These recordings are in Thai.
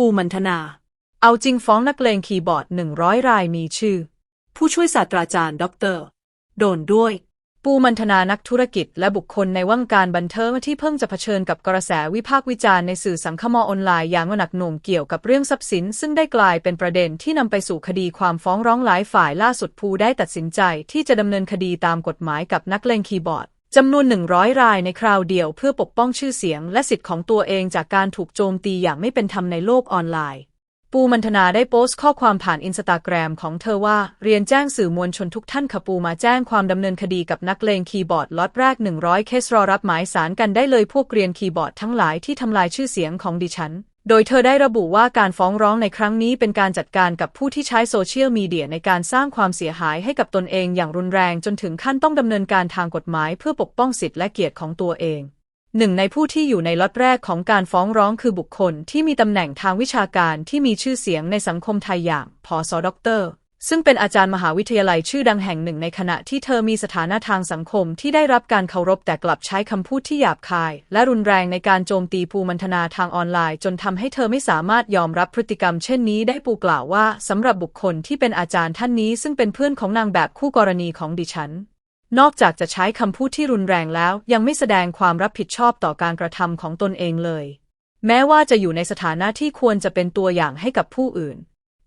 ปูมันธนา เอาจริงฟ้องนักเลงคีย์บอร์ด100รายมีชื่อ ผู้ช่วยศาสตราจารย์ด็อกเตอร์ โดนด้วย ปูมันธนานักธุรกิจและบุคคลในวงการบันเทิงที่เพิ่งจะเผชิญกับกระแสวิพากษ์วิจารณ์ในสื่อสังคมออนไลน์อย่างหนักหน่วงเกี่ยวกับเรื่องทรัพย์สิน ซึ่งได้กลายเป็นประเด็นที่นำไปสู่คดีความฟ้องร้องหลายฝ่ายล่าสุดภูได้ตัดสินใจที่จะดำเนินคดีตามกฎหมายกับนักเลงคีย์บอร์ด จำนวน100รายในคราวเดียวเพื่อปกป้องชื่อเสียงและสิทธิ์ของตัวเองจากการถูกโจมตีอย่างไม่เป็นธรรมในโลกออนไลน์ ปูมันธนาได้โพสต์ข้อความผ่านอินสตาแกรมของเธอว่า เรียนแจ้งสื่อมวลชนทุกท่านค่ะปูมาแจ้งความดำเนินคดีกับนักเลงคีย์บอร์ดล็อตแรก 100 เคสรอรับหมายสารกันได้เลยพวกเรียนคีย์บอร์ดทั้งหลายที่ทำลายชื่อเสียงของดิฉัน โดยเธอได้ระบุว่าการฟ้องร้องในครั้งนี้เป็นการจัดการกับผู้ที่ใช้โซเชียลมีเดียในการสร้างความเสียหายให้กับตนเองอย่างรุนแรงจนถึงขั้นต้องดำเนินการทางกฎหมายเพื่อปกป้องสิทธิและเกียรติของตัวเองหนึ่งในผู้ที่อยู่ในล็อตแรกของการฟ้องร้องคือบุคคลที่มีตำแหน่งทางวิชาการที่มีชื่อเสียงในสังคมไทยอย่างพอสอด็อกเตอร์ ซึ่งเป็นอาจารย์มหาวิทยาลัยชื่อดังแห่งหนึ่งในขณะที่เธอมีสถานะทางสังคมที่ได้รับการเคารพแต่กลับใช้คำพูดที่หยาบคาย และรุนแรงในการโจมตีภูมันธนาทางออนไลน์ จนทำให้เธอไม่สามารถยอมรับพฤติกรรมเช่นนี้ได้ปูกล่าวว่าสำหรับบุคคลที่เป็นอาจารย์ท่านนี้ ซึ่งเป็นเพื่อนของนางแบบคู่กรณีของดิฉัน นอกจากจะใช้คำพูดที่รุนแรงแล้ว ยังไม่แสดงความรับผิดชอบต่อการกระทำของตนเองเลย แม้ว่าจะอยู่ในสถานะที่ควรจะเป็นตัวอย่างให้กับผู้อื่น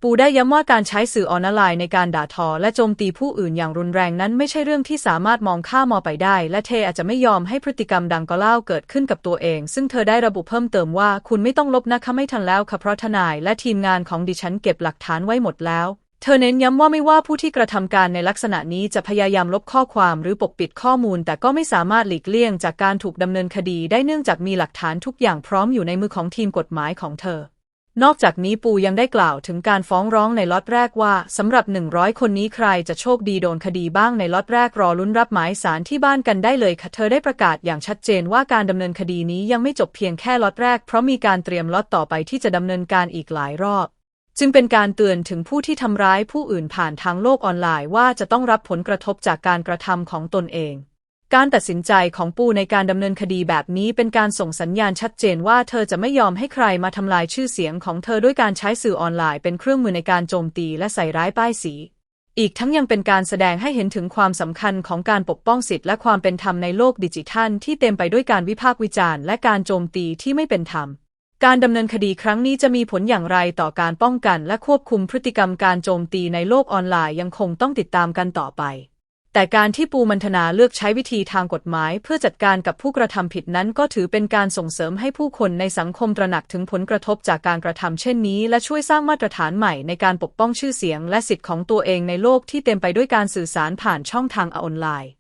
ปูได้ย้ำว่าการใช้สื่อออนไลน์ในการด่าทอ และโจมตีผู้อื่นอย่างรุนแรงนั้นไม่ใช่เรื่องที่สามารถมองข้ามมอไปได้ และเทอาจจะไม่ยอมให้พฤติกรรมดังกล่าวเกิดขึ้นกับตัวเอง ซึ่งเธอได้ระบุเพิ่มเติมว่าคุณไม่ต้องลบนะคะไม่ทันแล้วค่ะเพราะทนายและทีมงานของดิฉันเก็บหลักฐานไว้หมดแล้ว เธอเน้นย้ำว่าไม่ว่าผู้ที่กระทำการในลักษณะนี้จะพยายามลบข้อความหรือปกปิดข้อมูล แต่ก็ไม่สามารถหลีกเลี่ยงจากการถูกดำเนินคดีได้เนื่องจากมีหลักฐานทุกอย่างพร้อมอยู่ในมือของทีมกฎหมายของเธอ นอกจากนี้ปูยังได้กล่าวถึงการฟ้องร้องในล็อตแรกว่าสำหรับ 100 คนนี้ใครจะโชคดีโดนคดีบ้างในล็อตแรกรอลุ้นรับหมายสารที่บ้านกันได้เลยค่ะเธอได้ประกาศอย่างชัดเจนว่าการดำเนินคดีนี้ยังไม่จบเพียงแค่ล็อตแรก เพราะมีการเตรียมล็อตต่อไปที่จะดำเนินการอีกหลายรอบ จึงเป็นการเตือนถึงผู้ที่ทำร้ายผู้อื่นผ่านทางโลกออนไลน์ว่าจะต้องรับผลกระทบจากการกระทำของตนเอง การตัดสินใจของปูในการดำเนินคดีแบบนี้เป็นการส่งสัญญาณชัดเจนว่าเธอจะไม่ยอมให้ใครมาทำลายชื่อเสียงของเธอด้วยการใช้สื่อออนไลน์เป็นเครื่องมือในการโจมตีและใส่ร้ายป้ายสี อีกทั้งยังเป็นการแสดงให้เห็นถึงความสำคัญของการปกป้องสิทธิและความเป็นธรรมในโลกดิจิทัล ที่เต็มไปด้วยการวิพากษ์วิจารณ์และการโจมตีที่ไม่เป็นธรรมการดำเนินคดีครั้งนี้จะมีผลอย่างไรต่อการป้องกันและควบคุมพฤติกรรมการโจมตีในโลกออนไลน์ยังคงต้องติดตามกันต่อไป แต่การที่ปูมันธนาเลือกใช้วิธีทางกฎหมาย เพื่อจัดการกับผู้กระทำผิดนั้น ก็ถือเป็นการส่งเสริมให้ผู้คนในสังคมตระหนักถึงผลกระทบจากการกระทำเช่นนี้ และช่วยสร้างมาตรฐานใหม่ในการปกป้องชื่อเสียง และสิทธิ์ของตัวเองในโลกที่เต็มไปด้วยการสื่อสารผ่านช่องทางออนไลน์